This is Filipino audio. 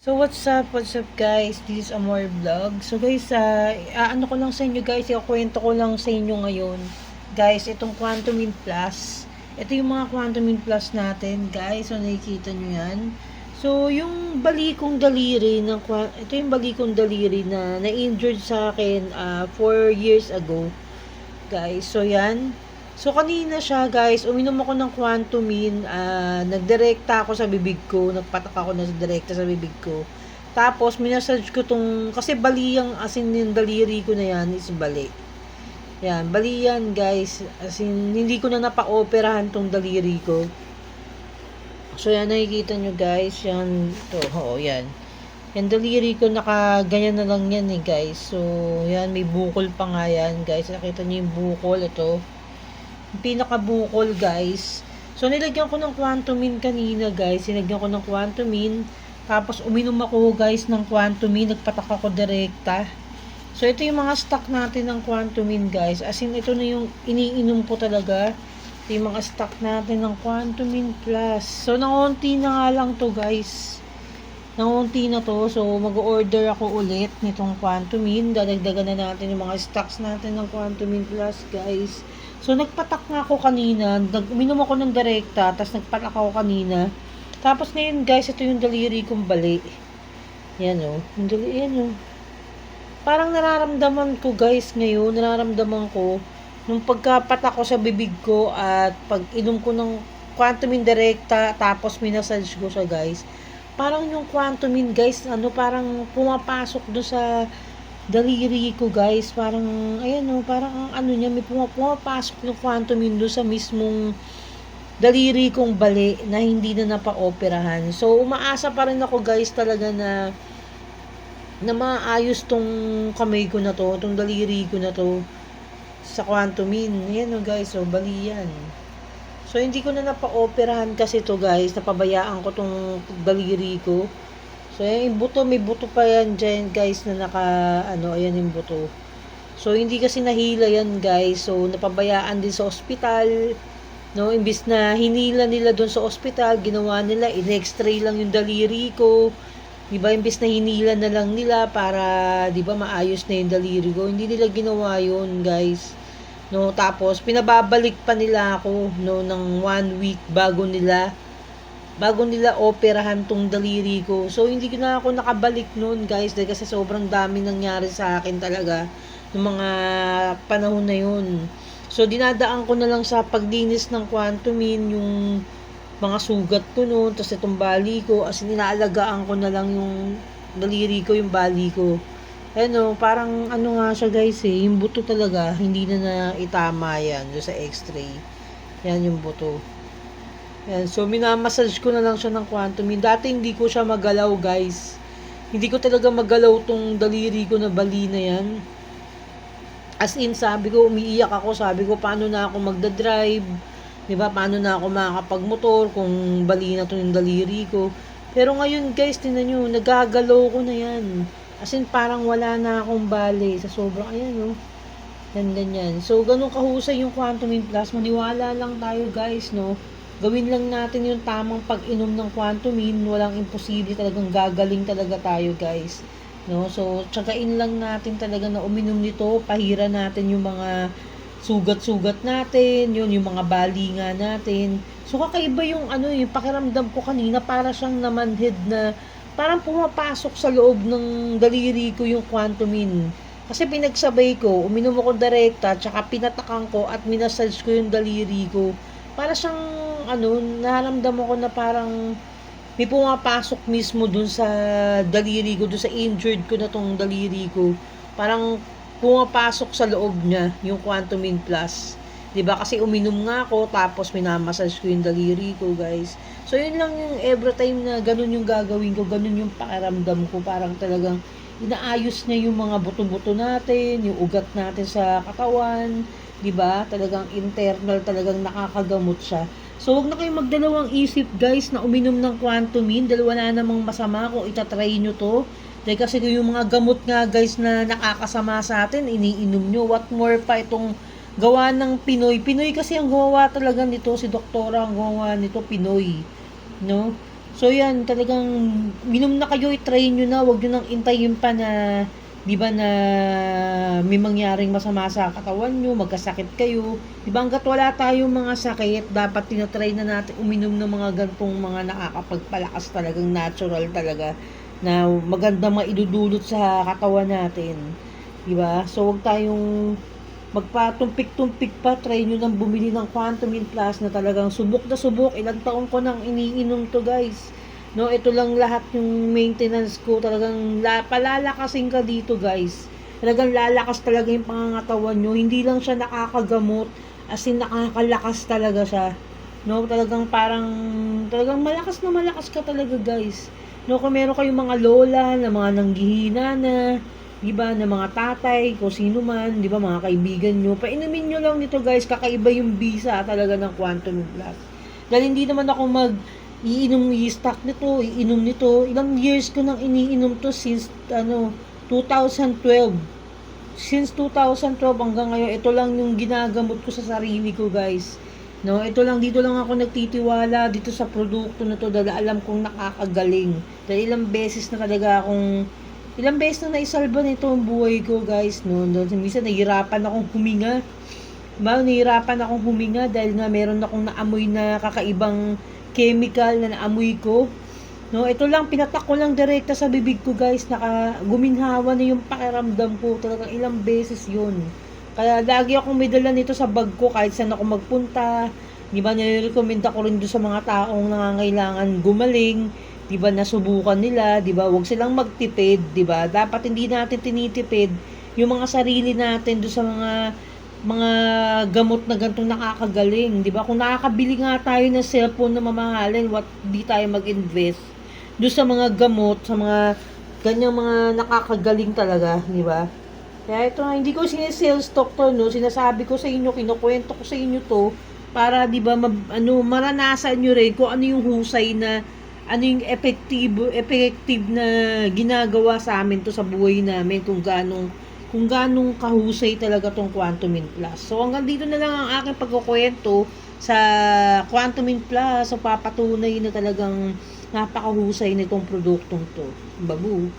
So what's up, what's up guys? This is Amor Vlog. So guys, ah ano ko lang sa inyo guys, ikukwento ko lang sa inyo ngayon. Guys, itong Quantum Min Plus. Ito yung mga Quantum Min Plus natin, guys. So nakikita nyo yan. So yung balikong daliri ng ito yung balikong daliri na na-injured sa akin 4 years ago. Guys, so yan. So kanina siya guys, uminom ako ng Quantumin, ah nagdirekta ako sa bibig ko, nagpatak ako na direkta sa bibig ko. Tapos minasage ko tong, kasi bali yung asin yung daliri ko na yan is bali. Yan, bali yan guys, as in, hindi ko na napa-operahan tong daliri ko. So yan, nakikita nyo guys, yan, to, oo, yan. Yan daliri ko, naka, ganyan na lang yan eh guys. So, yan, may bukol pa nga yan guys. Nakita nyo yung bukol, ito yung pinakabukol guys. So nilagyan ko ng Quantumin kanina guys. Nilagyan ko ng Quantumin. Tapos uminom ako guys ng Quantumin. Nagpatak ako direkta. So ito yung mga stock natin ng Quantumin guys. As in ito na yung iniinom ko talaga. Ito yung mga stock natin ng Quantumin Plus. So nangunti na nga lang to guys. Nangunti na to. So mag-order ako ulit nitong Quantumin. Dadagdagan na natin yung mga stocks natin ng Quantumin Plus guys. So, nagpatak nga ako kanina. Nag, uminom ako ng direkta, tapos nagpatak ako kanina. Tapos ngayon, guys, ito yung daliri kong bali. Yan. Oh. Yung dali, yan. Oh. Parang nararamdaman ko, guys, ngayon, nararamdaman ko, nung pagkapatak ko sa bibig ko, at pag inom ko ng quantumin direkta, tapos minasage ko siya, guys. Parang yung quantumin, guys, ano, parang pumapasok do sa daliri ko guys, parang, ayan o, parang ang ano niya, may pumapasok ng quantum yun sa mismong daliri kong bali na hindi na napa-operahan. So, umaasa pa rin ako guys talaga na na maayos tong kamay ko na to, tong daliri ko na to sa quantumin. Ayan o guys, so bali yan. So, hindi ko na napa-operahan kasi to guys, napabayaan ko tong daliri ko. So, ayan yung buto, may buto pa yan dyan, guys, na naka, ano, ayan yung buto. So, hindi kasi nahila yan, guys. So, napabayaan din sa ospital. No, imbis na hinila nila doon sa ospital, ginawa nila, in-x-ray lang yung daliri ko. Di ba, imbis na hinila na lang nila para, di ba, maayos na yung daliri ko. Hindi nila ginawa yun, guys. No, tapos, pinababalik pa nila ako, no, ng one week bago nila bago nila operahan tong daliri ko. So, hindi ko na ako nakabalik noon, guys, dahil kasi sobrang dami nangyari sa akin talaga ng mga panahon na yun. So, dinadaan ko na lang sa paglinis ng quantumin, yung mga sugat ko noon, tapos itong bali ko, as in, inaalagaan ko na lang yung daliri ko, yung bali ko. Ano, parang ano nga siya guys eh, yung buto talaga, hindi na na itama yan, sa x-ray. Yan yung buto. Yan. So, minamassage ko na lang siya ng quantumin. Dati hindi ko siya magalaw, guys. Hindi ko talaga magalaw tong daliri ko na bali na yan. As in, sabi ko, umiiyak ako. Sabi ko, paano na ako magdadrive? Di ba? Paano na ako makakapagmotor kung bali na to yung daliri ko? Pero ngayon, guys, tinan nyo, nagagalaw ko na yan. As in, parang wala na akong bali. Sa sobrang, ayan, oh. Yan. So, ganun kahusay yung Quantum Plus. Maniwala lang tayo, guys, no? Gawin lang natin yung tamang pag-inom ng Quantumin. Walang imposible talagang gagaling talaga tayo, guys. No? So, tsagain lang natin talaga na uminom nito. Pahira natin yung mga sugat-sugat natin, yun, yung mga bali nga natin. So, kakaiba yung ano, yung pakiramdam ko kanina, para siyang namanhid na parang pumapasok sa loob ng daliri ko yung Quantumin. Kasi pinagsabay ko, uminom ako direkta, tsaka pinatakan ko at minasage ko yung daliri ko. Para siyang, ano, naramdaman ko na parang may pumapasok mismo dun sa daliri ko, dun sa injured ko na tong daliri ko. Parang pumapasok sa loob niya yung Quantumin Plus. 'Di ba? Kasi uminom nga ako tapos minamassage ko yung daliri ko, guys. So yun lang yung every time na ganun yung gagawin ko, ganun yung pakiramdam ko, parang talagang inaayos niya yung mga buto-buto natin, yung ugat natin sa katawan, 'di ba? Talagang internal talagang nakakagamot siya. So, wag na kayong magdalawang isip, guys, na uminom ng Quantumin dahil wala namang masama kung itatry nyo to. Dahil kasi yung mga gamot nga, guys, na nakakasama sa atin, iniinom nyo. What more pa itong gawa ng Pinoy. Pinoy kasi ang gawa talaga nito, si doktora ang gawa nito, Pinoy. No? So yan, talagang minom na kayo, i-try nyo na, wag nyo nang intayin pa na, di ba na may mangyaring masama sa katawan nyo, magkasakit kayo. Di ba hanggat wala tayong mga sakit, dapat tinatry na natin uminom ng mga gantong mga nakakapagpalakas talagang natural talaga na maganda maidudulot sa katawan natin. Di ba? So wag tayong magpatumpik-tumpik pa, try nyo nang bumili ng Quantum In Plus na talagang subok na subok. Ilang taon ko nang iniinom to guys. No, ito lang lahat yung maintenance ko. Talagang la, palalakasin ka dito guys. Talagang lalakas talaga yung pangangatawan nyo. Hindi lang siya nakakagamot. As in, nakakalakas talaga siya. No, talagang parang, talagang malakas na malakas ka talaga guys. No, kung meron kayong mga lola na mga nanggihina na, di ba, na mga tatay, kung sino man, di ba, mga kaibigan nyo, painumin nyo lang nito guys, kakaiba yung bisa talaga ng Quantum Plus. Dahil hindi naman ako mag, iinom, i-stock nito, iinom nito. Ilang years ko nang iniinom to since, ano, 2012. Since 2012 hanggang ngayon, ito lang yung ginagamot ko sa sarili ko guys. No, ito lang dito lang ako nagtitiwala dito sa produkto na to dahil alam kong nakakagaling. Dahil ilang beses na talaga akong ilang beses na naisalba nito ang buhay ko, guys, no. Dahil minsan nahihirapan akong huminga. Diba? Nahihirapan akong huminga dahil nga meron akong naamoy na kakaibang chemical na naamoy ko. No, ito lang pinatak ko lang direkta sa bibig ko, guys. Naka guminhawa na yung pakiramdam ko. Talagang ilang beses 'yun. Kaya lagi akong may dala nito sa bag ko kahit saan ako magpunta. Di ba, nire-recommend ako rin doon sa mga taong nangangailangan gumaling. Di ba, nasubukan nila. Di ba, huwag silang magtipid. Di ba, dapat hindi natin tinitipid yung mga sarili natin doon sa mga mga gamot na gantong nakakagaling. Di ba, kung nakakabili nga tayo ng cellphone na mamahalin, what di tayo mag-invest doon sa mga gamot, sa mga ganyang mga nakakagaling talaga, di ba? Kaya ito hindi ko sinesales talk to, no? Sinasabi ko sa inyo, kinukwento ko sa inyo to, para, di ba, ano, maranasan nyo rin kung ano yung husay na, ano yung effective, effective na ginagawa sa amin to sa buhay namin, kung ganong, kung ganong kahusay talaga tong Quantum In Plus. So, hanggang dito na lang ang aking pagkukwento sa Quantum In Plus. So, papatunay na talagang napakahusay nitong produktong to. Babu.